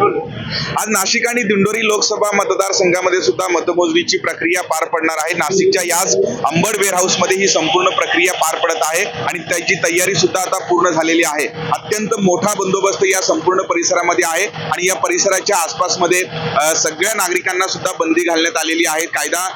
आज नाशिक आणि दिंडोरी लोकसभा मतदारसंघामध्ये सुद्धा मतमोजणीची प्रक्रिया पार पडणार आहे. नाशिकच्या याच अंबड वेअरहाऊसमध्ये हाऊसमध्ये ही संपूर्ण प्रक्रिया पार पडत आहे आणि त्याची तयारी सुद्धा आता पूर्ण झालेली आहे. अत्यंत मोठा बंदोबस्त या संपूर्ण परिसरामध्ये आहे आणि या परिसराच्या आसपासमध्ये सगळ्या नागरिकांना सुद्धा बंदी घालण्यात आलेली आहे. कायदा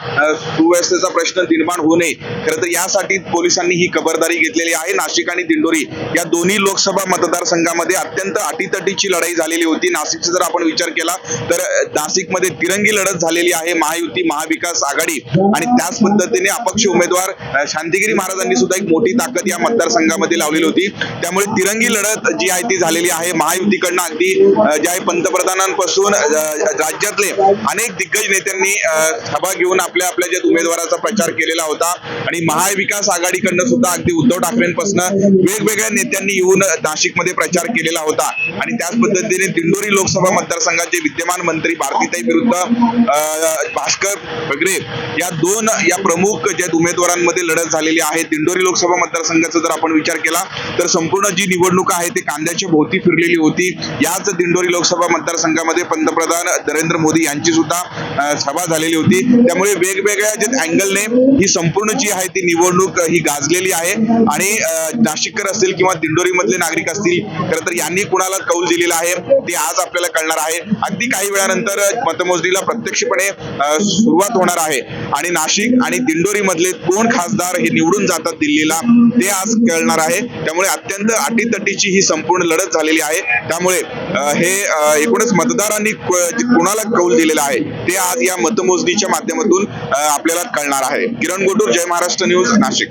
सुव्यवस्थेचा प्रश्न निर्माण होऊ नये. खरं तर यासाठी पोलिसांनी ही खबरदारी घेतलेली आहे. नाशिक आणि दिंडोरी या दोन्ही लोकसभा मतदारसंघामध्ये अत्यंत अटीतटीची लढाई झालेली होती. नाशिकचा जर आपण विचार केला तर नाशिकमध्ये तिरंगी लढत झालेली आहे महायुती महाविकास आघाडी. आणि त्याच पद्धतीने अपक्ष उमेदवार शांतिगिरी महाराजांनी सुद्धा एक मोठी ताकद या मतदारसंघामध्ये लावलेली होती. त्यामुळे तिरंगी लढत जी आहे ती झालेली आहे. महायुतीकडनं अगदी जे आहे पंतप्रधानांपासून राज्यातले अनेक दिग्गज नेत्यांनी सभा घेऊन आपल्या आपल्या ज्या उमेदवाराचा प्रचार केलेला होता. आणि महाविकास आघाडीकडनं सुद्धा अगदी उद्धव ठाकरेंपासून वेगवेगळ्या नेत्यांनी येऊन नाशिकमध्ये प्रचार केलेला होता. आणि त्याच पद्धतीने दिंडोरी लोकसभा मतदारसंघाचे विद्यमान मंत्री भारतीताई विरुद्ध भास्कर बगरे या दोन या प्रमुख ज्या उमेदवारांमध्ये लढत झालेली आहे. दिंडोरी लोकसभा मतदारसंघाचा जर आपण विचार केला तर संपूर्ण जी निवडणूक आहे ती कांद्याच्या भोवती फिरलेली होती. याच दिंडोरी लोकसभा मतदारसंघामध्ये पंतप्रधान नरेंद्र मोदी यांची सुद्धा सभा झालेली होती. त्यामुळे वेगवेगळ्या जे अँगलने ही संपूर्ण जी आहे ती निवडणूक ही गाजलेली आहे. आणि नाशिककर असतील किंवा दिंडोरी मधले नागरिक असतील खरं तर यांनी कुणाला कौल दिलेला आहे ते आज आपल्याला कळणार आहे. अगदी काही वेळानंतर मतमोजणीला प्रत्यक्षपणे सुरुवात होणार आहे. आणि नाशिक आणि दिंडोरी मधले कोण खासदार हे निवडून जातात दिल्लीला. ते आज कळणार आहे. त्यामुळे अत्यंत अटीतटीची ही संपूर्ण लढत झालेली आहे. त्यामुळे हे एकूणच मतदारांनी कोणाला कुणाला कौल दिलेला आहे ते आज या मतमोजणीच्या माध्यमातून आपल्याला कळणार आहे. किरण गोटूर जय महाराष्ट्र न्यूज नाशिक.